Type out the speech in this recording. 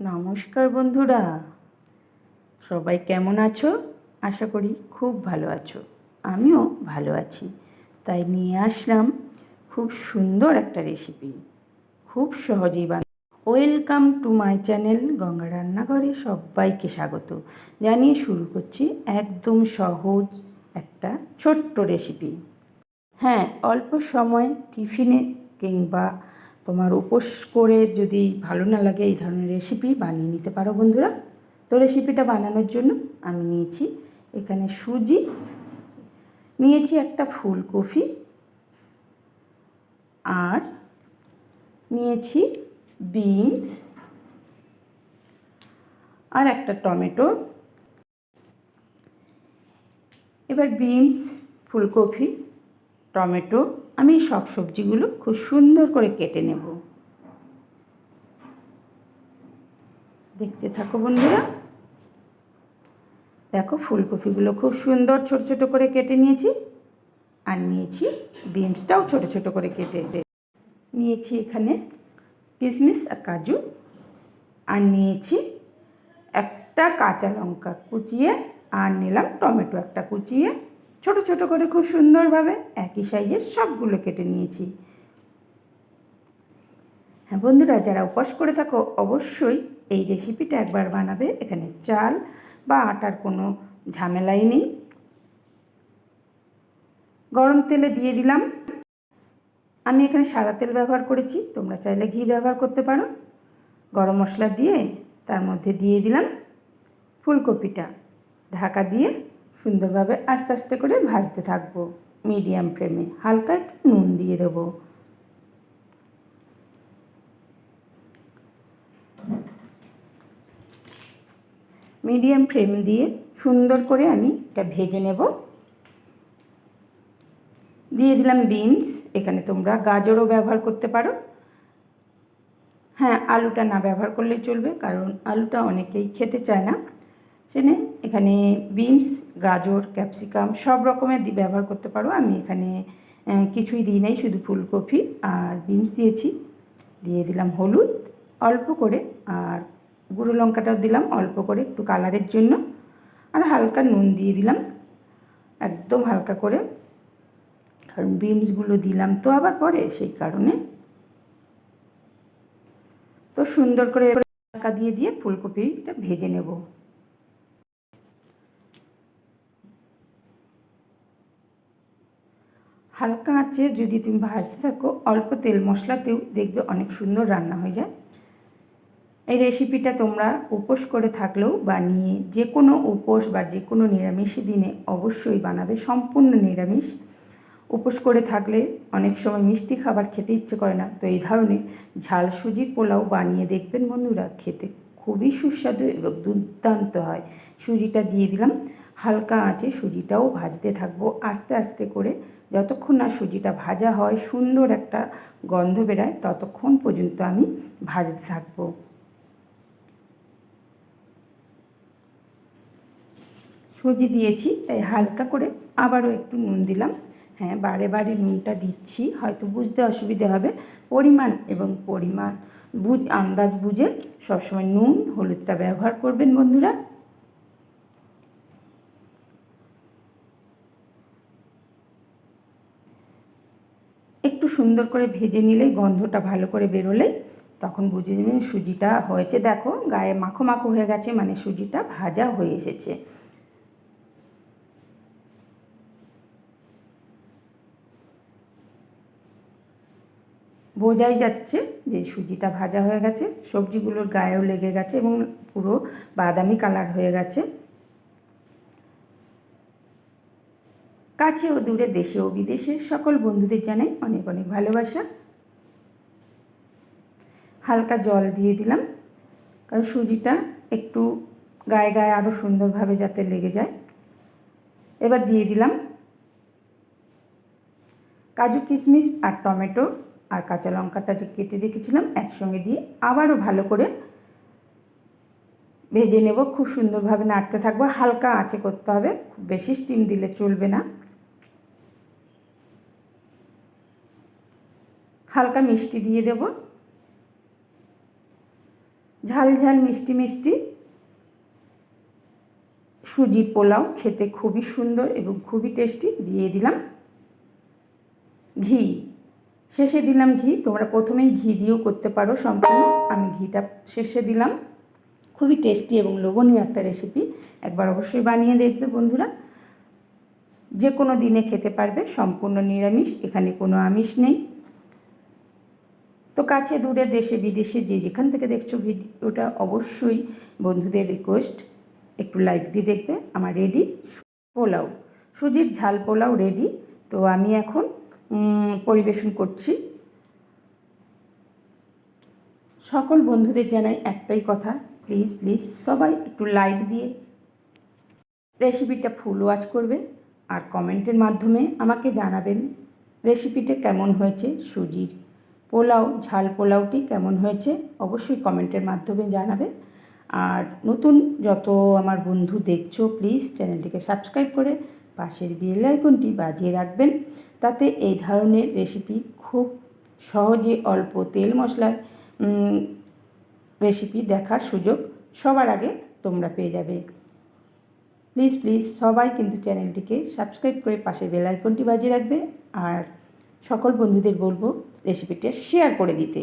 নমস্কার বন্ধুরা। সবাই কেমন আছো? আশা করি খুব ভালো আছো। আমিও ভালো আছি। তাই নিয়ে আসলাম খুব সুন্দর একটা রেসিপি খুব সহজেই বান welcome to my channel Ganga রান্নাঘরে সবাইকে স্বাগত। জানিয়ে শুরু করছি একদম সহজ একটা ছোট্ট রেসিপি হ্যাঁ অল্প সময় টিফিনে কিংবা তোমার উপোস করে যদি ভালো না লাগে এই ধরনের রেসিপি বানিয়ে নিতে পারো বন্ধুরা। তো রেসিপিটা বানানোর জন্য আমি নিয়েছি এখানে সুজি, নিয়েছি একটা ফুলকপি আর নিয়েছি বিনস আর একটা টমেটো। এবার বিনস, ফুলকপি টমেটো আমি সব সবজিগুলো খুব সুন্দর করে কেটে নেব। দেখতে থাকো বন্ধুরা। দেখো ফুলকপিগুলো খুব সুন্দর ছোট ছোট করে কেটে নিয়েছি। আর নিয়েছি বিনসটাও ছোট ছোট করে কেটে নিয়েছি এখানে কিশমিশ আর কাজু। আর নিয়েছি একটা কাঁচা লঙ্কা কুচিয়ে, আর নিলাম টমেটো একটা কুচিয়ে। ছোট ছোট করে খুব সুন্দরভাবে একই সাইজের সবগুলো কেটে নিয়েছি। হ্যাঁ বন্ধুরা, যারা উপোস করে থাকো, অবশ্যই এই রেসিপিটা একবার বানাবে। এখানে চাল বা আটার কোনো ঝামেলাই নেই। গরম তেলে দিয়ে দিলাম। আমি এখানে সাদা তেল ব্যবহার করেছি, তোমরা চাইলে ঘি ব্যবহার করতে পারো। গরম মশলা দিয়ে তার মধ্যে দিয়ে দিলাম ফুলকপিটা। ঢাকা দিয়ে সুন্দরভাবে আস্তে আস্তে করে ভাজতে থাকব। মিডিয়াম ফ্লেমে হালকা একটু নুন দিয়ে দেবো। মিডিয়াম ফ্লেম দিয়ে সুন্দর করে আমি এটা ভেজে নেব। দিয়ে দিলাম বিনস, এখানে তোমরা গাজরও ব্যবহার করতে পারো। হ্যাঁ আলুটা না ব্যবহার করলেই চলবে, কারণ আলুটা অনেকেই খেতে চায় না। সেনে এখানে বিনস, গাজর, ক্যাপসিকাম সব রকমের ব্যবহার করতে পারো। আমি এখানে কিছুই দিই নাই, শুধু ফুলকপি আর বিনস দিয়েছি। দিয়ে দিলাম হলুদ, অল্প করে আর গুঁড়ো লঙ্কাটাও দিলাম অল্প করে একটু কালারের জন্য। আর হালকা নুন দিয়ে দিলাম, একদম হালকা করে। কারণ বিনসগুলো দিলাম তো আবার পরে, সেই কারণে। তো সুন্দর করে হালকা দিয়ে দিয়ে ফুলকপিটা ভেজে নেব। হালকা আঁচে যদি তুমি ভাজতে থাকো, অল্প তেল মশলাতেও দেখবে অনেক সুন্দর রান্না হয়ে যায়। এই রেসিপিটা তোমরা উপোস করে থাকলেও বানিয়ে যে কোনো উপোস বা যে কোনো নিরামিষ দিনে অবশ্যই বানাবে, সম্পূর্ণ নিরামিষ। উপোস করে থাকলে অনেক সময় মিষ্টি খাবার খেতে ইচ্ছে করে না। তো এই ধরনের ঝাল সুজি পোলাও বানিয়ে দেখবেন বন্ধুরা, খেতে খুবই সুস্বাদু এবং দুর্দান্ত হয়। সুজিটা দিয়ে দিলাম। হালকা আঁচে সুজিটাও ভাজতে থাকব, আস্তে আস্তে করে যতক্ষণ না সুজিটা ভাজা হয়, সুন্দর একটা গন্ধ বেরায়, ততক্ষণ পর্যন্ত আমি ভাজতে থাকব। সুজি দিয়েছি, তাই হালকা করে আবারও একটু নুন দিলাম। হ্যাঁ বারে বারে নুনটা দিচ্ছি, হয়তো বুঝতে অসুবিধে হবে। পরিমাণ এবং পরিমাণ বুঝ, আন্দাজ বুঝে সবসময় নুন, হলুদটা ব্যবহার করবেন বন্ধুরা। একটু সুন্দর করে ভেজে নিলেই গন্ধটা ভালো করে বেরোলেই তখন বুঝে নেবেন সুজিটা হয়েছে। দেখো গায়ে মাখো মাখো হয়ে গেছে মানে সুজিটা ভাজা হয়ে এসেছে। বোঝাই যাচ্ছে যে সুজিটা ভাজা হয়ে গেছে, সবজিগুলোর গায়েও লেগে গেছে এবং পুরো বাদামি কালার হয়ে গেছে। কাছে ও দূরে দেশে ও বিদেশের সকল বন্ধুদের জানাই অনেক অনেক ভালোবাসা। হালকা জল দিয়ে দিলাম, কারণ সুজিটা একটু গায়ে গায়ে আরও সুন্দরভাবে যাতে লেগে যায়। এবার দিয়ে দিলাম কাজু কিশমিশ আর টমেটো আর কাঁচা লঙ্কাটা যে কেটে রেখেছিলাম একসঙ্গে দিয়ে আবারও ভালো করে ভেজে নেব। খুব সুন্দরভাবে নাড়তে থাকব। হালকা আঁচে করতে হবে, খুব বেশি স্টিম দিলে চলবে না। হালকা মিষ্টি দিয়ে দেব। ঝাল ঝাল মিষ্টি মিষ্টি। সুজির পোলাও খেতে খুবই সুন্দর এবং খুবই টেস্টি দিয়ে দিলাম। ঘি। শেষে দিলাম ঘি। তোমরা প্রথমেই ঘি দিয়েও করতে পারো সম্পূর্ণ। আমি ঘিটা শেষে দিলাম। খুবই টেস্টি এবং লোভনীয় একটা রেসিপি একবার অবশ্যই বানিয়ে দেখবে বন্ধুরা। যে কোনো দিনে খেতে পারবে। সম্পূর্ণ নিরামিষ। এখানে কোনো আমিষ নেই। তো কাছে দূরে দেশে বিদেশে যে যেখান থেকে দেখছ ভিডিওটা অবশ্যই বন্ধুদের রিকোয়েস্ট একটু লাইক দিয়ে দেখবে, আমার রেডি পোলাও, সুজির ঝাল পোলাও রেডি তো আমি এখন পরিবেশন করছি। সকল বন্ধুদের জানাই একটাই কথা প্লিজ প্লিজ সবাই একটু লাইক দিয়ে রেসিপিটা ফুল ওয়াচ করবে আর কমেন্টের মাধ্যমে আমাকে জানাবেন রেসিপিটা কেমন হয়েছে, সুজির পোলাও, ঝাল পোলাওটি কেমন হয়েছে অবশ্যই কমেন্টের মাধ্যমে জানাবে। আর নতুন যত আমার বন্ধু দেখছ প্লিজ চ্যানেলটিকে সাবস্ক্রাইব করে পাশের বেল আইকনটি বাজিয়ে রাখবেন। তাতে এই ধরনের রেসিপি খুব সহজে অল্প তেল মশলায় রেসিপি দেখার সুযোগ সবার আগে তোমরা পেয়ে যাবে। প্লিজ প্লিজ সবাই কিন্তু চ্যানেলটিকে সাবস্ক্রাইব করে পাশে বেল আইকনটি বাজিয়ে রাখবে। আর সকল বন্ধুদের বলব রেসিপিটা শেয়ার করে দিতে।